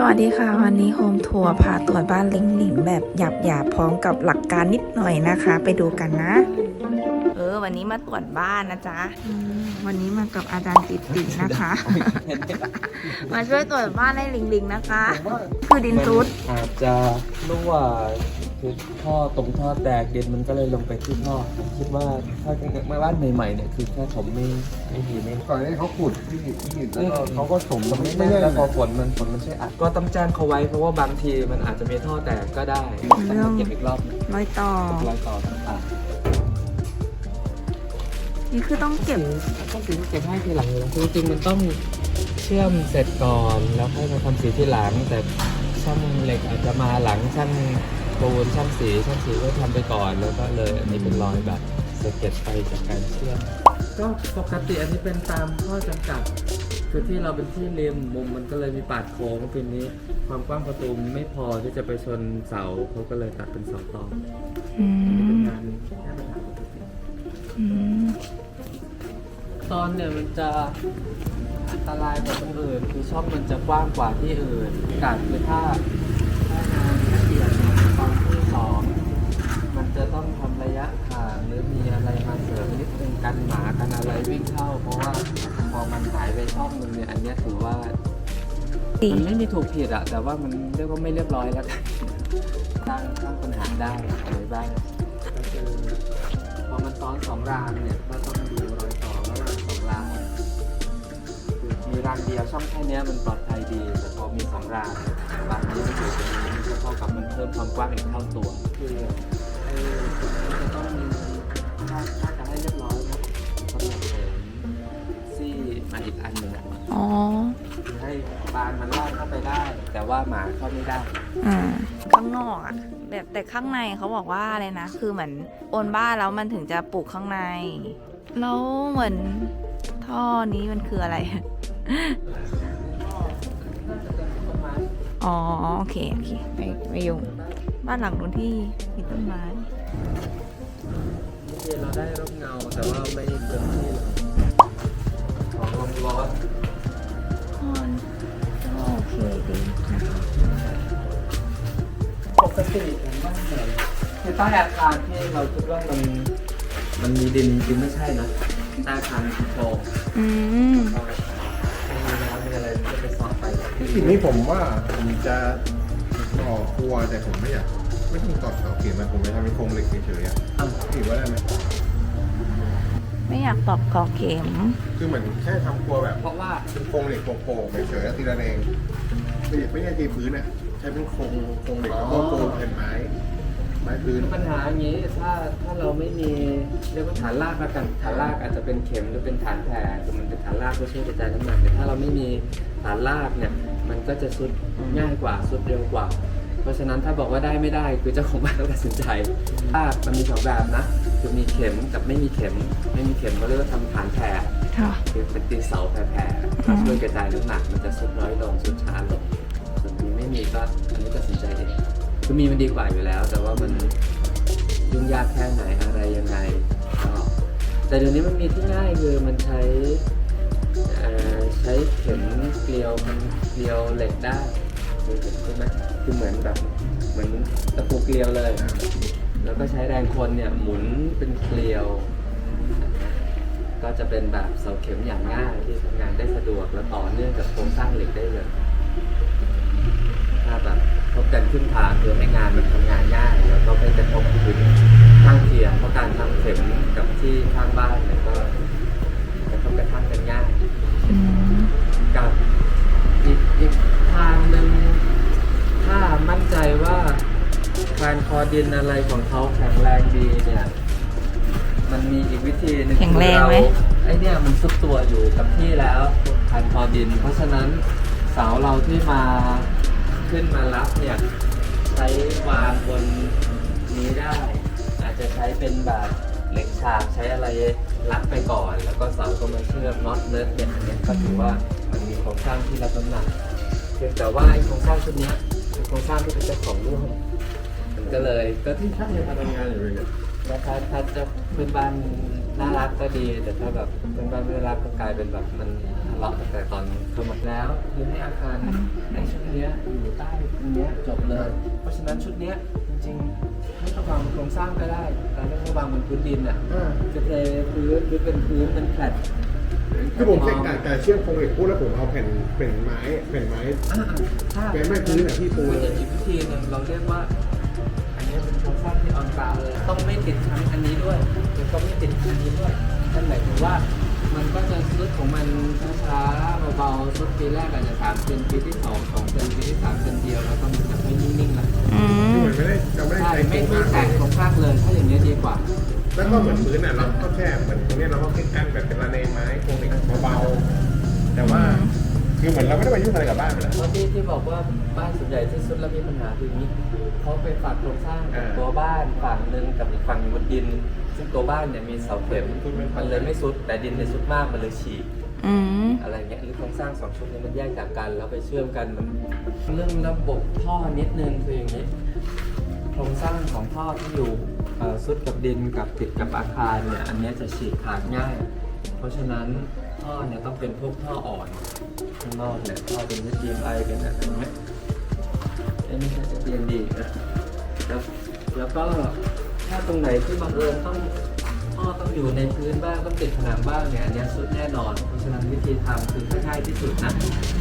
สวัสดีค่ะ วันนี้โฮมทัวร์พาตรวจบ้านหลิงหลิงแบบหยาบหยาบๆพร้อมกับหลักการนิดหน่อยนะคะ ไปดูกันนะ เออ วันนี้มาตรวจบ้านนะจ๊ะอืมวันนี้มากับอาจารย์ติดตินะคะ มาช่วยตรวจบ้านให้หลิงหลิงนะคะ คือดินซุดอาจจะรั่ว คือท่อตรงท่อแตกเด็นมันก็เลยลงไปที่ท่อผมคิดว่าถ้ามาบ้านใหม่ๆเนี่ยคือแค่ผมไม่ไม่ดีไม่ ก่อนนี้เขาขุดที่ที่หินแล้วเอ้ยก็เขาก็ถมมันไม่ไม่แน่ได้แล้วพอนะฝนมันฝนมันใช่อัดก็ต้องแจ้งเขาไว้เพราะว่าบางทีมันอาจจะมีท่อแตกก็ได้ต้องมาเก็บอีกรอบรอยต่อ รอยต่อต่างนี่คือต้องๆเก็บ ต้องถึงเก็บให้ทีหลังเลยจริงๆมันต้องเชื่อมเสร็จก่อนแล้วค่อยมาทำสีที่หลัง แต่ช่างเหล็กอาจจะมาหลังช่าง ปูนช่างสีช่างสีก็ทำไปก่อน แล้วก็เลยอันนี้เป็นรอยแบบสะเก็ดไปจากการเชื่อมก็ปกติอันนี้เป็นตามข้อจำกัด คือที่เราเป็นที่ริมมุมมันก็เลยมีปาดโค้งทีนี้ ความกว้างประตูไม่พอที่จะไปชนเสาเขาก็เลยตัดเป็นเสาตออืนี่เป็นมงานแค่ปัญหาปกติ อืมตอนเนี่ยมันจะอันตรายกว่าตรงอื่น คือช่องมันจะกว้างกว่าที่อื่นการคือถ้า ดีมันไม่มีถูกผิดอะแต่ว่ามันเรียกว่าไม่เรียบร้อยแล้วกันสร้างสร้างปัญหาได้อะไรบ้างก็คือพอมันซ้อนสองรางเนี่ยก็ต้องดูรอยต่อระหว่างสองรางคือมีรางเดียวช่องแค่เนี้ยมันปลอดภัยดีแต่พอมีสองรางรางนี้มันอยู่ตรงนี้มันก็เท่ากับมันเพิ่มความกว้างอีกเท่าตัวคือไอ้มันจะต้องมีถ้าถ้าจะให้เรียบร้อยนะตำแหน่งเสริมซี่มาอีกอันหนึ่งอะอ๋อคือ ให้บานมันลอดเข้าไปได้ แต่ว่าหมาเข้าไม่ได้ อ่าข้างนอกอะแบบแต่ข้างในเขาบอกว่าอะไรนะ คือเหมือนโอนบ้านแล้วมันถึงจะปลูกข้างใน แล้วเหมือนท่อนี้มันคืออะไร อ๋อโอเคโอเคไม่ไม่ยุ่งบ้านหลังนู้นที่มีต้นไม้โอเคเราได้ร่มเงาแต่ว่าไม่เต็มที่ของลมร้อนคน ก็โอเคดีนะคะปกติผมบ้านไหนคือใต้อาคารที่เราคิดว่ามันมันมีดินจริงไม่ใช่นะใต้อาคารมันโครงอืมไม่มีน้ำมีอะไรมันก็ไปซ้อนไปที่หินนี่ผมว่าผมจะต่อครัวแต่ผมไม่อยากไม่ต้องต่อเสาเข็มมันผมจะทำเป็นโครงเหล็กเฉยๆอะถือว่าได้ไหมไม่อยากตอบกอเข็ม คือเหมือนแค่ทำครัวแบบเพราะว่า เป็นโครงเหล็กโป่งๆเฉยๆแล้วตีระเอง ไม่ใช่ไม่ใช่ตีพื้นอะใช้เป็นโครงโครงเหล็กแล้วก็โครงแผ่นไม้ไม้พื้น ปัญหาอย่างนี้ถ้าถ้าเราไม่มีเรียกว่าฐานรากแล้วกันฐานรากอาจจะเป็นเข็มหรือเป็นฐานแผ่คือมันเป็นฐานรากเพื่อช่วยกระจายน้ำหนักแต่ถ้าเราไม่มีฐานรากเนี่ยมันก็จะสุดง่ายกว่าสุดเร็วกว่า เพราะฉะนั้นถ้าบอกว่าได้ไม่ได้คือเจ้าของบ้านต้องตัดสินใจถ้ามันมีสองแบบนะคือมีเข็มกับไม่มีเข็ม ไม่มีเข็มก็เรียกว่าทำฐานแผ่ ค่ะคือเป็นตีนเสาแผ่ๆก็ช่วยกระจายน้ำหนักมันจะสุดน้อยลงสุดช้าลงส่วนมีไม่มีก็อันนี้ตัดสินใจเองคือมีมันดีกว่าอยู่แล้ว แต่ว่ามันยุ่งยากแค่ไหนอะไรยังไงก็แต่เดี๋ยวนี้มันมีที่ง่ายคือมันใช้เอ่อใช้เข็มเกลียวมันเกลียวเหล็กได้เคยเห็นใช่ไหมคือเหมือนแบบเหมือนตะปูเกลียวเลย แล้วก็ใช้แรงคนเนี่ยหมุนเป็นเกลียว ก็จะเป็นแบบเสาเข็มอย่างง่ายที่ทำงานได้สะดวกและต่อเนื่องกับโครงสร้างเหล็กได้เลยถ้าแบบพบกันขึ้นทางคือให้งานมันทำงานง่ายแล้วก็ไม่กระทบพื้นข้างเคียงเพราะการทำเข็มกับที่ข้างบ้านเนี่ยก็กระทบกระทั่งกันง่ายอืมกับอีกอีกทางหนึ่งถ้ามั่นใจว่าการคอดินอะไรของเขาแข็งแรงดีเนี่ย มันมีอีกวิธีหนึ่งแข็งแรงไหม คือเาไอเนี่ยมันซุกตัวอยู่กับที่แล้วการคอดิน เพราะฉะนั้นเสาเราที่มาขึ้นมารับเนี่ยใช้วางบนนี้ได้ อาจจะใช้เป็นแบบเหล็กฉากใช้อะไรรับไปก่อน แล้วก็เสาก็มาเชื่อมน็อตเนิร์ดเนี่ยอันเนี้ยก็ถือว่ามันมีโครงสร้างที่รับน้ำหนักเพียงแต่ว่าไอ้โครงสร้างชุดเนี้ยเป็นโครงสร้างที่เป็นเจ้าของร่วมมันก็เลยก็ที่ถ้ายังทำงานอยู่เลยเนี่ย แล้วถ้าถ้าจะเพื่อนบ้านน่ารักก็ดี แต่ถ้าแบบเพื่อนบ้านไม่น่ารักก็กลายเป็นแบบมันทะเลาะตั้งแต่ตอนเข้ามาแล้วคือให้อาคารในช่วงเนี้ยอย่างเงี้ยจบเลย เพราะฉะนั้นชุดเนี้ยจริงๆไม่ต้องวางบนโครงสร้างก็ได้การเรื่องวางบนพื้นดินอะอ่า จะเทพื้นหรือเป็นพื้นเป็นแฟลตคือผมเช็คการการเชื่อมโครงเหล็กพูดแล้วผมเอาแผ่นแผ่นไม้แผ่นไม้ อ่าถ้าเป็นไม้พื้นอะที่ปูเลยจะอีกวิธีหนึ่งเราเรียกว่า ที่ออนกราวเลยต้องไม่ติดชั้นอันนี้ด้วยแล้วก็ไม่ติดอันนี้ด้วยนั่นหมายถึงว่ามันก็จะซุดของมันช้าๆเบาๆซุดปีแรกอาจจะสามเซนปีที่สองสองเซนปีที่สามเซนเดียวแล้วก็มันจะไม่นิ่งๆแล้วอืมคือเหมือนไม่ได้เราไม่ได้ใช่ใช้โครไม่งไม่สแตร้างกโครงสร้างเลยถ้าอย่างนี้ยดีกว่า แล้วก็เหมือนพื้นอะเราก็แค่เหมือนตรงเนี้ยเราก็แค่กั้นแบบเป็นระเนไม้โครงเหล็กเบาๆแต่ว่า คือเหมือนเราไม่ได้มายุ่งอะไรกับบ้านเลยนะเพราะที่ที่บอกว่าบ้านส่วนใหญ่ที่สุดแล้วมีปัญหาคืออย่างนี้เขาไปฝากโครงสร้างกับอ่าตัวบ้านฝั่งหนึ่งกับอีกฝั่งหนึ่งบนดิน ซึ่งตัวบ้านเนี่ยมีเสาเข็มสุดไม่เท่ามันเลยไม่สุดแต่ดินเนี่ยสุดมากมันเลยฉีกอืม อะไรเงี้ยหรือโครงสร้างสองชุดนี้มันแยกจากกันแล้วไปเชื่อมกันมันเรื่องระบบท่อนิดนึงคืออย่างนี้ โครงสร้างของท่อที่อยู่เอ่อซุดกับดินกับติดกับอาคารเนี่ยอันเนี้ยจะฉีกขาดง่าย เพราะฉะนั้นท่อเนี่ยต้องเป็นพวกท่ออ่อนข้างนอกเนี่ยท่อเป็น HDMI เป็นอะไรเงี้ยเอ้ยไม่ใช่ HDMI นะแล้วแล้วก็ถ้าตรงไหนที่บังเอิญต้องท่อต้องอยู่ในพื้นบ้างต้องติดผนังบ้างเนี่ยอันนี้สุดแน่นอน เพราะฉะนั้นวิธีทำคือง่ายที่สุดนะ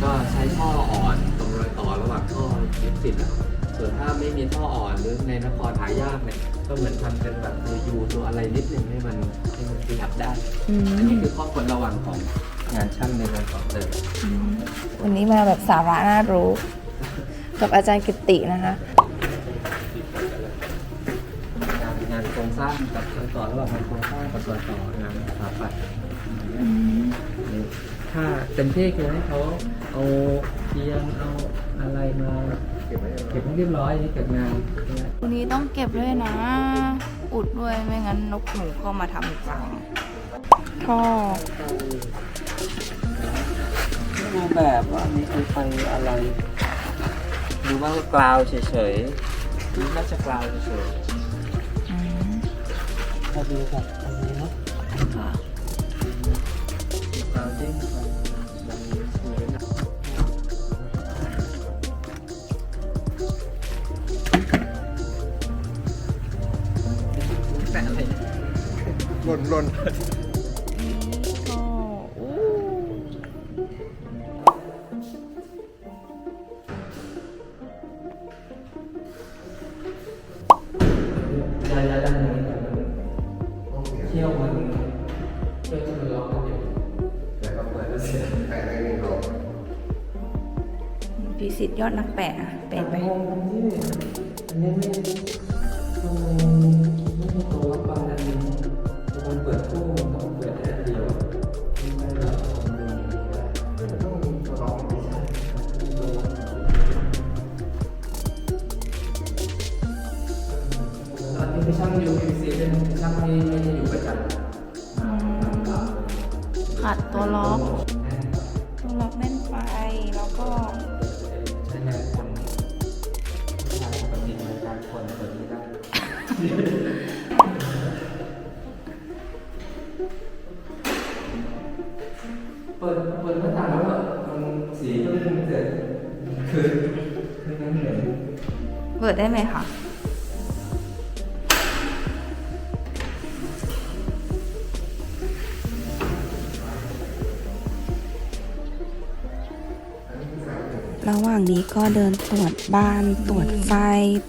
ก็ใช้ท่ออ่อนตรงรอยต่อระหว่างท่อยึดติดอะ ส่วนถ้าไม่มีท่ออ่อนหรือในนครหายากเนี่ยก็เหมือนทำเป็นแบบตัวยูตัวอะไรนิดนึงให้มันให้มันขยับได้ อือันนี้มคือข้อควรระวังของงานช่างในการต่อเติมวันนี้มาแบบสาระน่ารู้ กับอาจารย์กิตตินะคะงานงานโครงสร้างกับรอยต่อระหว่างงานโครงสร้างกับรอยต่องานสถาปัตย์นี่ถ้าเต็มที่คือให้เขาเอาเตียงเอา อะไรมาเก็บไว้เก็บให้เรียบร้อยนี่เก็บงานวันนี้ต้องเก็บด้วยนะ อุดด้วยไม่งั้นนกหนูเข้ามาทำรังท่อดูแบบว่ามีไฟไฟอะไรดูว่ากราวเฉยๆดูน่าจะกราวเฉยอืมๆถ้าดูแบบ หล่นหล่นนี่ท่ออู้ยายาด้านนี้เที่ยวมันเที่ยวที่มันล็อกกันอยู่แต่ก็เปิดแล้วเสียใครได้เงินเราพิสิทธิ์ยอดนักแปะ อันนี้ไม่ช่าง UPC เป็นช่างที่ไม่ได้อยู่ประจำขัดตัวล็อก ตัวล็อกแน่นไปแล้วก็ใช้งานคนทายปกติในการคนเปิดนี้ได้เปิดเปิดหน้าต่างแล้วอะมันสีก็เพิ่งเสร็จคือไม่งั้นเหนื่อยเปิดได้ไหมคะ ระหว่างนี้ก็เดินตรวจบ้าน ตรวจไฟ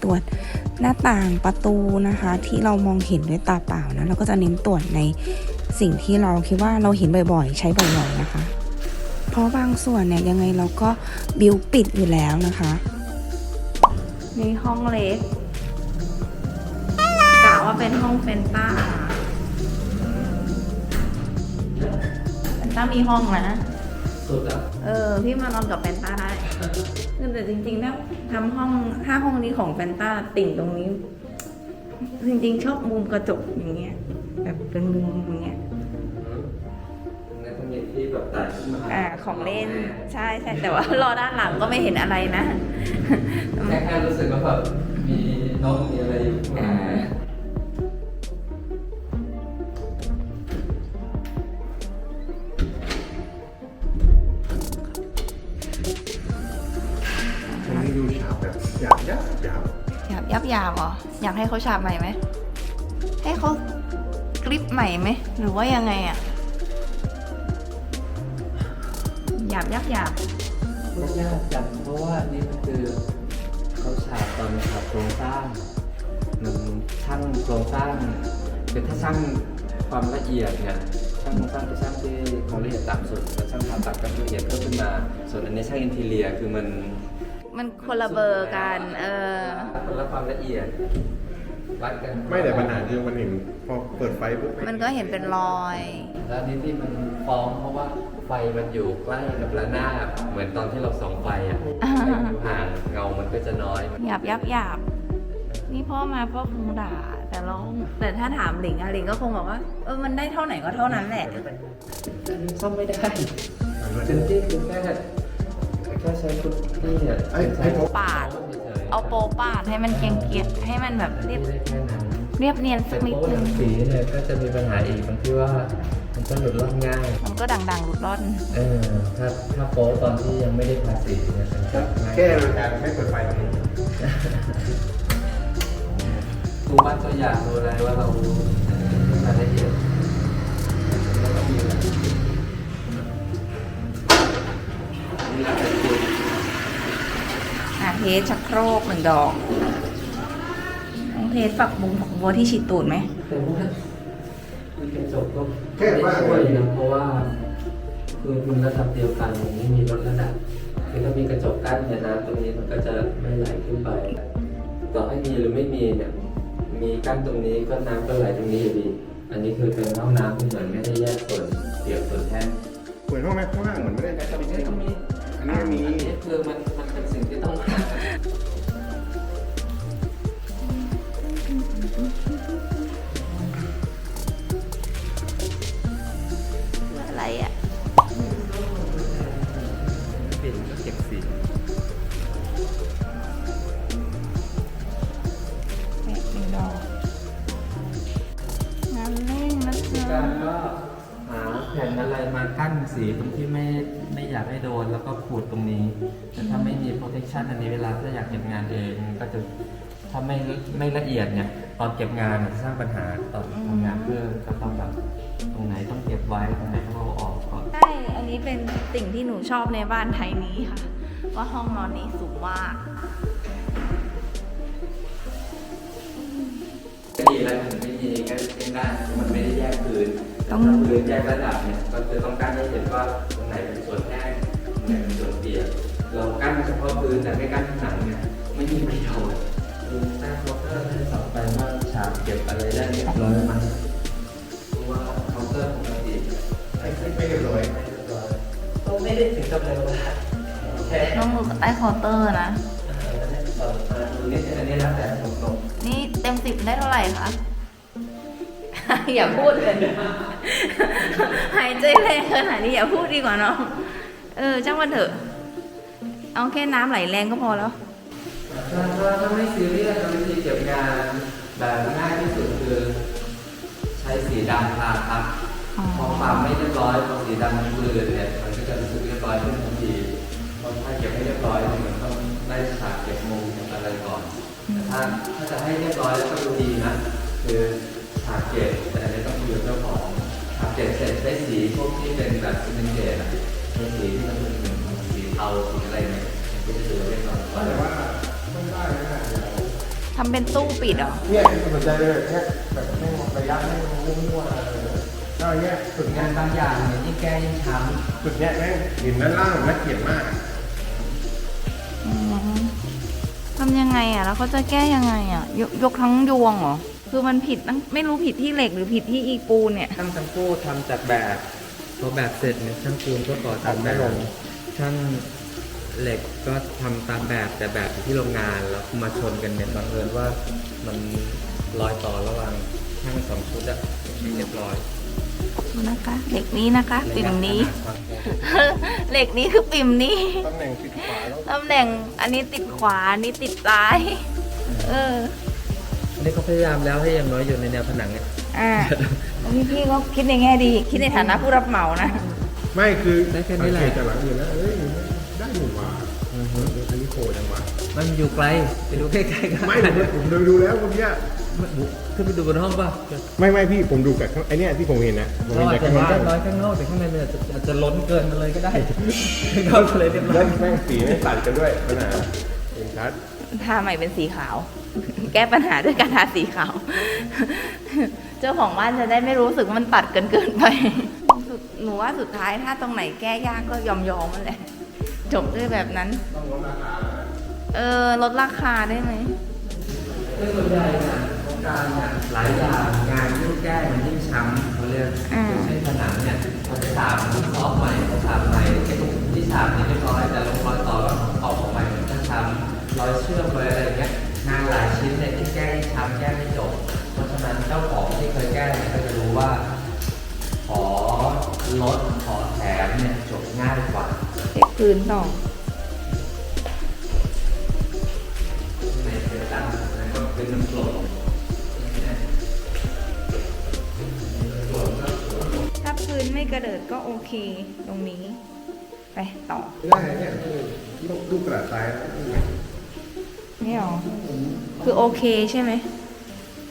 ตรวจหน้าต่างประตูนะคะ ที่เรามองเห็นด้วยตาเปล่านะเราก็จะเน้นตรวจในสิ่งที่เราคิดว่าเราเห็นบ่อยๆ ใช้บ่อยๆนะคะ เพราะบางส่วนเนี่ยยังไงเราก็บิวปิดอยู่แล้วนะคะนี่ห้องเล็กกะว่าเป็นห้องเฟนต้าเฟนต้ามีห้องนะ สุดอะเออ พี่มานอนกับแฟนต้าได้แต่จริงๆถ้าทำห้องถ้าห้องนี้ของแฟนต้าติ่งตรงนี้ จริงๆ ชอบมุมกระจกอย่างเงี้ย แบบเป็นมุมอย่างเงี้ยงั้นต้องมีที่แบบไต่ขึ้นมาอ่าของเล่นใช่ใช่แต่ว่ารอด้านหลังก็ไม่เห็นอะไรนะแค่แค่รู้สึกว่าแบบมีนกมีอะไรอยู่ข้างหลังอ่าตรงนี้าบเหรอ อยากให้เขาฉาบใหม่ไหม ให้เขากริปใหม่ไหม หรือว่ายังไงอะหยาบยับหยาบไม่ยากจังเพราะว่านี่มันคือเขาฉาบตอนฉาบโครงสร้างมันช่างโครงสร้างคือถ้าช่างความละเอียดเนี่ยช่างโครงสร้างจะช่างที่ความละเอียดต่ำสุดแล้วช่างผ่าตัดก็ละเอียดเพิ่มขึ้นมา ส่วนอันนี้ช่างอินทีเลียคือมัน มันคนละเบอร์กัน เออ คนละความละเอียดวัดกันไม่แต่ปัญหาคือมันเห็นพอเปิดไฟปุ๊บมันก็เห็นเป็นรอย แล้วนี่ที่มันฟ้องเพราะว่าไฟมันอยู่ใกล้กับระนาบเหมือนตอนที่เราส่องไฟอะอ่าอยู่ห่างเงามันก็จะน้อยมันหยาบยับหยาบนี่พ่อมาพ่อคงด่า แต่เราแต่ถ้าถามหลิงอะหลิงก็คงบอกว่าเออมันได้เท่าไหนก็เท่านั้นแหละซ่อมไม่ได้ถึงที่คือแค่ แค่ใช้ฟุตนี่อะไอ้ไอ้ผมปาด เอาโปปาดให้มันเกรียงเกียๆให้มันแบบเรียบได้แค่นั้นเรียบเนียนสัแต่กเพนิดราะว่านึงสีเนี่ยก็จะมีปัญหาอีกตรงที่ว่ามันก็หลุดร่อนง่าย มันก็ดังๆหลุดร่อนเออถ้าถ้าโป๊ตอนที่ยังไม่ได้ทาสีเนี่ยมันก็ง่ายแก้โดยการไม่เปิดไฟตรงนี้ดูบ้านตัวอย่างดูอะไรว่าเรารายละเอียดแล้วก็มีอะไรนี่เราจะ ค่ะเทสชักโครกหนึ่งดอกต้องเทสฝักบุงฝักบัวที่ฉีดตูดไหมแคือกระจกก็แค่ว่าช่วยนะเพราะว่า คือคุณระดับเดียวกันมันไม่มีลดระดับคือถ้ามีกระจกกั้นเนี่ยน้ำตรงนี้มันก็จะไม่ไหลขึ้นไปต่อให้มีหรือไม่มีเนี่ยมีกั้นตรงนี้ก็น้ำก็ไหลตรงนี้อยู่ดี อันนี้คือเป็นห้องน้ำที่เหมือนไม่ได้แยกส่วนเปียกส่วนแห้งเหมือนห้องแม่ข้างล่างเหมือนไม่ได้ใช้ตะอันลิงนี้อันนี้มีอันนี้คือมัน องหาอะไรอะปิดก็เก็บสีแปะหนึ่งดอกงานเร่งนะคือจ๊ะ การก็หาแผ่นอะไรมากั้นสีตรงที่ ไม่มี protection อันนี้เวลาถ้าอยากเก็บงานเองก็จะถ้าไม่ไม่ละเอียดเนี่ย ตอนเก็บงานมันจะสร้างปัญหาตอนทำงานเพื่อก็ต้องแบบตรงไหนต้องเก็บไว้ตรงไหนต้องเอาออกก็ใช่ อันนี้เป็นสิ่งที่หนูชอบในบ้านไทยนี้ค่ะ ว่าห้องนอนนี้สูงมากก็ดีแล้วถึงไม่มีก็เป็นได้มันไม่ได้แยกพื้นต้องถ้าพื้นแยกระดับเนี่ยก็จะต้องกั้นให้เห็นว่า พาะพื้นแต่ไม่กั้นผนังเนี่ยไม่มีประโยชน์คือหน้าเคาน์เตอร์ให้สอบไปว่าฉากเก็บอะไรได้เรียบร้อยไหมเพราะว่าเคาน์เตอร์ปกติไอ้ไม่เรียบร้อยไม่เรียบร้อยต้องไม่ได้ถึงกับเร็วนะแค่ต้องดูใต้เคาน์เตอร์นะเออเออดูนิดนึงอันนี้แล้วแต่ตรงนี่เต็มสิบได้เท่าไหร่คะอย่าพูดเลยหายใจแรงขนาดนี้อย่าพูดดีกว่าเนาะเออจ้างมันเถอะ เอาแค่น้ำไหลแรงก็พอแล้ว ถ้าถ้าถ้าไม่ซีเรียสวิธีเก็บงานแบบง่ายที่สุดคือ ใช้สีดำทาครับอ๋อ พอความไม่เรียบร้อยพอสีดำมันเปื้อนเนี่ยมันก็จะรู้สึกเรียบร้อยขึ้นทันทีพอถ้าเก็บให้เรียบร้อยเนี่ยมันต้องไล่ฉากเก็บมุมเก็บอะไรก่อนแต่ถ้าถ้าจะให้เรียบร้อยแล้วก็ดูดีนะคือฉากเก็บแต่อันนี้ต้องดูเจ้าของฉากเก็บเสร็จได้สีพวกที่เป็นแบบซีเมนเกตอะเป็นสีที่มันเป็น เหมือนสีเทาสีอะไรเนี่ยมันก็จะดูเรียบร้อยแต่ว่าไม่ได้นะทำเป็นตู้ปิดเหรอ เนี่ยที่สนใจเลยแค่แบบไม่ระยะไม่มั่วๆอะไรเลยแล้วอันเนี้ยสุดงานบางอย่างเนี่ยยิ่งแก้ยิ่งช้สุดเนี้ยแม่งเห็นด้านล่างน่าเกลียดมากอืมทำยังไงอะ แล้วเขาจะแก้ยังไงอะ ยกยกทั้งยวงเหรอ คือมันผิดตั้งไม่รู้ผิดที่เหล็กหรือผิดที่อีปูนเนี่ยำช่างทั้งคู่ทำจากแบบพอแบบเสร็จเนี่ยช่างปูนก็ต่อตามแบบ ช่างเหล็กก็ทำตามแบบแต่แบบอยู่ที่โรงงานแล้วมาชนกันเนี่ยบังเอิญว่ามันรอยต่อระหว่างช่างสองชุดอะไม่เรียบร้อยนะคะเหล็กนี้นะคะ ปิ่มนี้ขนาดความแข็งเหล็กนี้คือปิ่มนี้ตำแหน่งปิดขวาแล้วตำแหน่งอันนี้ติดขวาอันนี้ติดซ้าย เออ อันนี่เขาพยายามแล้วให้อย่างน้อยอยู่ในแนวผนังเนี่ย อ่าพี่พี่ก็คิดในแง่ดี คิดในฐานะผู้รับเหมานะ ไม่คือได้แค่นี้แหละ สังเกตจากหลังอื่นแล้วเอ้ยได้หนึ่งว่ะอันนี้โผล่จังวะไม่มันอยู่ไกลไปดูใกล้ๆกันไม่ผมผมดูดูแล้วเมื่อกี้ขึ้นไปดูบนห้องป่ะไม่ไม่พี่ผมดูกับข้างไอเนี้ยที่ผมเห็นนะผมเราเห็นอาจจากจะข้างนร้ออกยร้อยข้างนอกแต่ข้างในมันอาจจะอาจจะล้นเกินมาเลยก็ได้ข้างนอกก็เลยเรียบร้อแล้ยวแม่งสีไม่ตัดกันด้วยปัญหาเห็นชัดทาใหม่เป็นสีขาว แก้ปัญหาด้วยการทาสีขาว เจ้าของบ้านจะได้ไม่รู้สึกว่ามันตัดเกินเกินไปสุด หนูว่าสุดท้ายถ้าตรงไหนแก้ยากก็ยอมยอมมันแหละ จบด้วยแบบนั้น เออลดราคาได้ไหมคือส่วนใหญ่งานโครงการเนี่ยหลายอย่างงานยิ่งแก้มันยิ่งช้ำเขาเรียกอ่าเช่นผนังเนี่ยเขาจะฉาบซอฟใหม่เขาฉาบใหม่ไอ้ตรงที่ฉาบนี่เรียบร้อยแต่ลงรอยต่อแล้วออกของใหม่มันก็ช้ำรอยเชื่อมรอยอะไรอย่างเงี้ยงานหลายชิ้นเนี่ยที่แก้ที่ช้ำแก้ไม่จบ เพราะฉะนั้นเจ้าของที่เคยแก้เนี่ยก็จะรู้ว่า ขอ ลดขอแถมเนี่ยจบง่ายกว่าเช็คพื้นต่อในเซตันแล้วก็เป็นน้ำกรดถ้าพื้นไม่กระเดิดก็โอเคตรงนี้ ไปต่อไม่ได้เนี่ยลูกลูกกระดาษทรายนะไม่หรอ คือโอเคใช่ไหม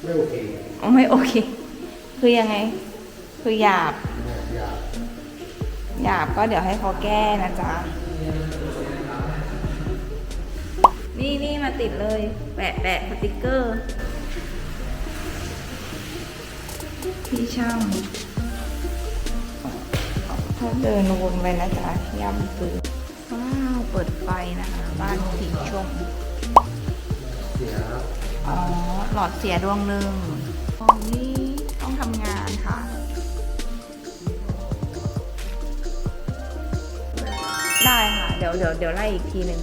ไม่โอเคอ๋อไม่โอเค คือยังไง คือหยาบอยาก หยาบก็เดี๋ยวให้เขาแก้นะจ๊ะ นี่นี่มาติดเลย แปะแปะสติกเกอร์พี่ช่างถ้าเดินวนไปนะจ๊ะย่ำปืนว้าวเปิดไฟนะคะ บ้านสีชมอ๋อ หลอดเสียดวงหนึ่งห้องนี้ต้องทำงาน เดี๋ยวเดี๋ยวเดี๋ยวไล่อีกทีหนึ่ง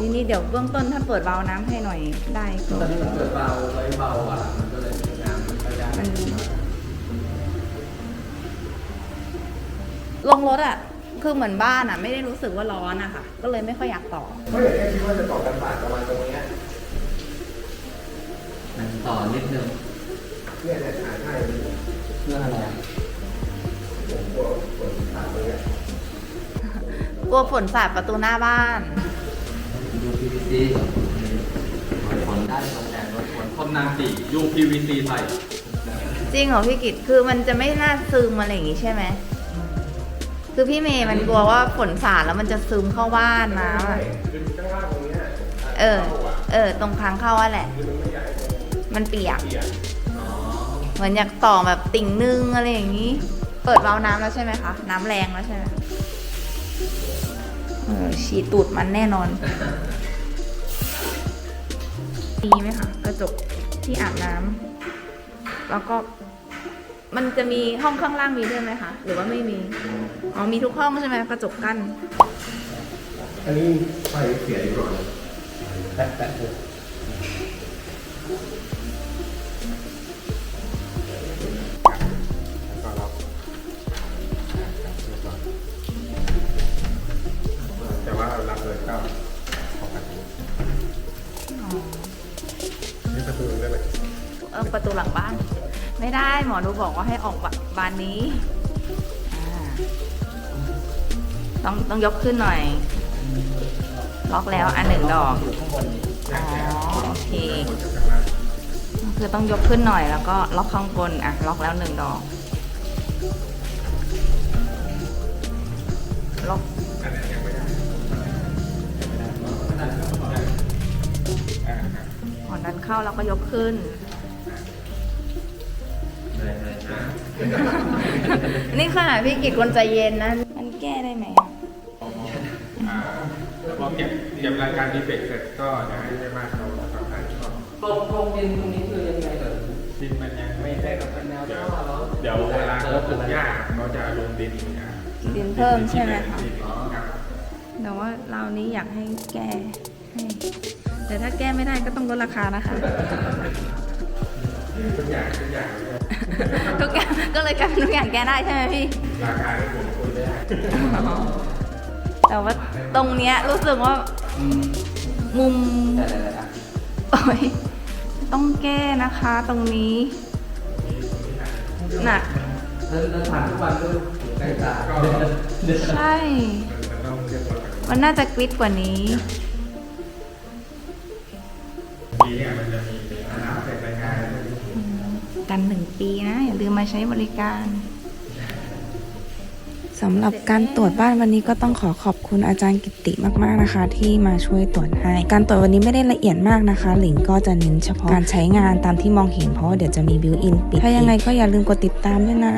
นี่นี่เดี๋ยวเบื้องต้นถ้าเปิดเบาน้ำให้หน่อยได้ก็ตอนนี้มันเกิดเบาไว้เบาอะมันก็เลยน้ำมันก็ได้มันลงรถอะ คือเหมือนบ้านอะ ไม่ได้รู้สึกว่าร้อนอะค่ะ ก็เลยไม่ค่อยอยากต่อไม่แค่คิดว่าจะต่อกันบาดประมาณตรงเนี้ยมันต่อนิดนึงเนี่ยเนี่ยหาให้เพื่ออะไร กลัวฝนสาดประตูหน้าบ้านดู PVC ผลได้ตรงแดงรถผลทนนานสี่ UPVC ไทยจริงเหรอพี่กิตคือมันจะไม่น่าซึมอะไรอย่างงี้ใช่ไหมคือพี่เมย์มันกลัวว่าฝนสาดแล้วมันจะซึมเข้าบ้านน้ำอะคือข้างล่างตรงเนี้ยเออ เออ ตรงทางเข้าอะแหละคือมันไม่อยากให้ตรงมันเปียกเปียก เหมือนอยากต่อแบบติ่งนึงอะไรอย่างนี้ เปิดวาล์วน้ำแล้วใช่ไหมคะ น้ำแรงแล้วใช่ไหม เออฉีดตูดมันแน่นอนดีไหมคะกระจกที่อาบน้ำแล้วก็มันจะมีห้องข้างล่างมีด้วยไหมคะ หรือว่าไม่มี อ๋อ มีทุกห้องใช่ไหมกระจกกั้น อันนี้ไฟเสียอยู่ก่อนแปะแปะ ปกตินี่ประตูได้ไหมเออประตูหลังบ้าน ไม่ได้หมอดูบอกว่าให้ออกบานนี้อ่าต้องต้องยกขึ้นหน่อย ล็อกแล้วอันหนึ่งดอกอ๋อโอเคคือต้องยกขึ้นหน่อยแล้วก็ล็อกข้างบนอะล็อกแล้วหนึ่งดอก ก่อนดันเข้าแล้วก็ยกขึ้นเหนื่อยเลยนะนี่ขนาดพี่กิจคนใจเย็นนะ มันแก้ได้ไหมอะอ่าแล้วพอเก็บเก็บรายการดีเฟกต์เสร็จก็จะให้แม่บ้านเขาทำการชอบตรงตรงดินตรงนี้คือยังไงเอ่ยดินมันยังไม่ได้กับเป็นแนวเดี๋ยวท่อเหรอเดี๋ยวเวลาเขาปลูกหญ้าเขาจะลงดินอะดินเพิ่มใช่ไหมคะดินครับแต่ว่าเรานี้อยากให้แก้ให้ แต่ถ้าแก้ไม่ได้ก็ต้องลดราคานะคะ ทุกอย่างทุกอย่างทุกอย่างก็เลยกลายเป็นทุกอย่างแก้ได้ใช่ไหมพี่ ราคาที่ผมคุยไม่ได้แต่ว่าตรงเนี้ยรู้สึกว่าอืมมุมแต่แต่แต่โอ้ยต้องแก้นะคะตรงนี้หนักเดินเดินผ่านทุกวันด้วยใกล้ตาเดินใช่มันต้องเรียกว่ามันน่าจะกริปกว่านี้ กันหนึ่งปีนะ อย่าลืมมาใช้บริการสำหรับการตรวจบ้านวันนี้ก็ต้องขอขอบคุณอาจารย์กิติมากๆนะคะ ที่มาช่วยตรวจให้ การตรวจวันนี้ไม่ได้ละเอียดมากนะคะ หลิงก็จะเน้นเฉพาะการใช้งานตามที่มองเห็นเพราะว่าเดี๋ยวจะมีบิวอินปิดถ้ายังไงก็อย่าลืมกดติดตามด้วยนะ